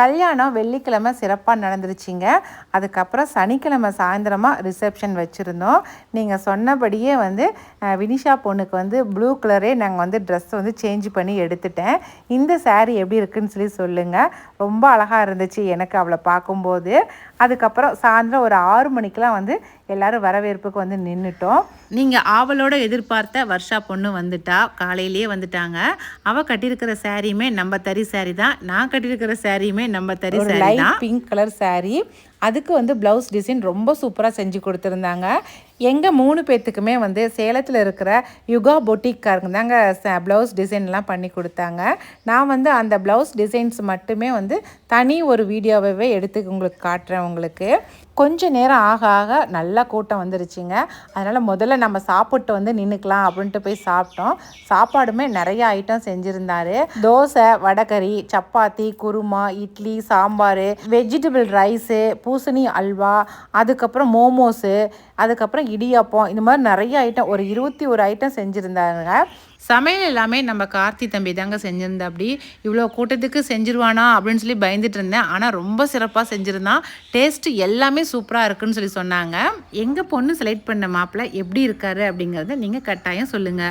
கல்யாணம் வெள்ளிக்கிழமை சிறப்பாக நடந்துருச்சிங்க. அதுக்கப்புறம் சனிக்கிழமை சாயந்தரமாக ரிசப்ஷன் வச்சுருந்தோம். நீங்கள் சொன்னபடியே வந்து வினிஷா பொண்ணுக்கு வந்து ப்ளூ கலரே நாங்கள் வந்து ட்ரெஸ் வந்து சேஞ்ச் பண்ணி எடுத்துட்டேன். இந்த சாரீ எப்படி இருக்குன்னு சொல்லி சொல்லுங்கள் ரொம்ப அழகாக இருந்துச்சு எனக்கு அவளை பார்க்கும்போது. அதுக்கப்புறம் சாயந்தரம் ஒரு ஆறு மணிக்கெலாம் வந்து எல்லாரும் வரவேற்புக்கு வந்து நின்றுட்டோம் நீங்கள் ஆவலோட எதிர்பார்த்த வர்ஷா பொண்ணு வந்துட்டா காலையிலேயே வந்துட்டாங்க. அவள் கட்டியிருக்கிற சாரியுமே நம்ம தறி சாரி தான் நான் கட்டியிருக்கிற சாரியுமே நம்ம தறி தான். Pink colour saree. அதுக்கு வந்து ப்ளவுஸ் டிசைன் ரொம்ப சூப்பராக செஞ்சு கொடுத்துருந்தாங்க. எங்கள் மூணு பேர்த்துக்குமே வந்து சேலத்தில் இருக்கிற யுகா பொட்டிக்காரங்க தாங்க ப்ளவுஸ் டிசைன்லாம் பண்ணி கொடுத்தாங்க. நான் வந்து அந்த ப்ளவுஸ் டிசைன்ஸ் மட்டுமே வந்து தனி ஒரு வீடியோவே எடுத்து உங்களுக்கு காட்டுறேன் உங்களுக்கு. கொஞ்ச நேரம் ஆக ஆக நல்லா கூட்டம் வந்துருச்சுங்க. அதனால் முதல்ல நம்ம சாப்பிட்டு வந்து நின்றுக்கலாம் அப்படின்ட்டு போய் சாப்பிட்டோம். சாப்பாடுமே நிறைய ஐட்டம் செஞ்சுருந்தாரு. தோசை வடகறி சப்பாத்தி குருமா இட்லி சாம்பார் வெஜிடபிள் ரைஸு பூசணி அல்வா அதுக்கப்புறம் மோமோஸு அதுக்கப்புறம் இடியாப்பம் இந்த மாதிரி நிறைய ஐட்டம் ஒரு இருபத்தி ஒரு ஐட்டம் செஞ்சுருந்தாங்க. சமையல் எல்லாமே நம்ம கார்த்தி தம்பி தாங்க செஞ்சிருந்தா அப்படி இவ்வளோ கூட்டத்துக்கு செஞ்சிருவானா அப்படின்னு சொல்லி பயந்துட்டு இருந்தேன். ஆனால் ரொம்ப சிறப்பாக செஞ்சுருந்தான். டேஸ்ட் எல்லாமே சூப்பராக இருக்குன்னு சொல்லி சொன்னாங்க. எங்கள் பொண்ணு செலக்ட் பண்ண மாப்பிள்ள எப்படி இருக்காரு அப்படிங்கிறத நீங்கள் கட்டாயம் சொல்லுங்கள்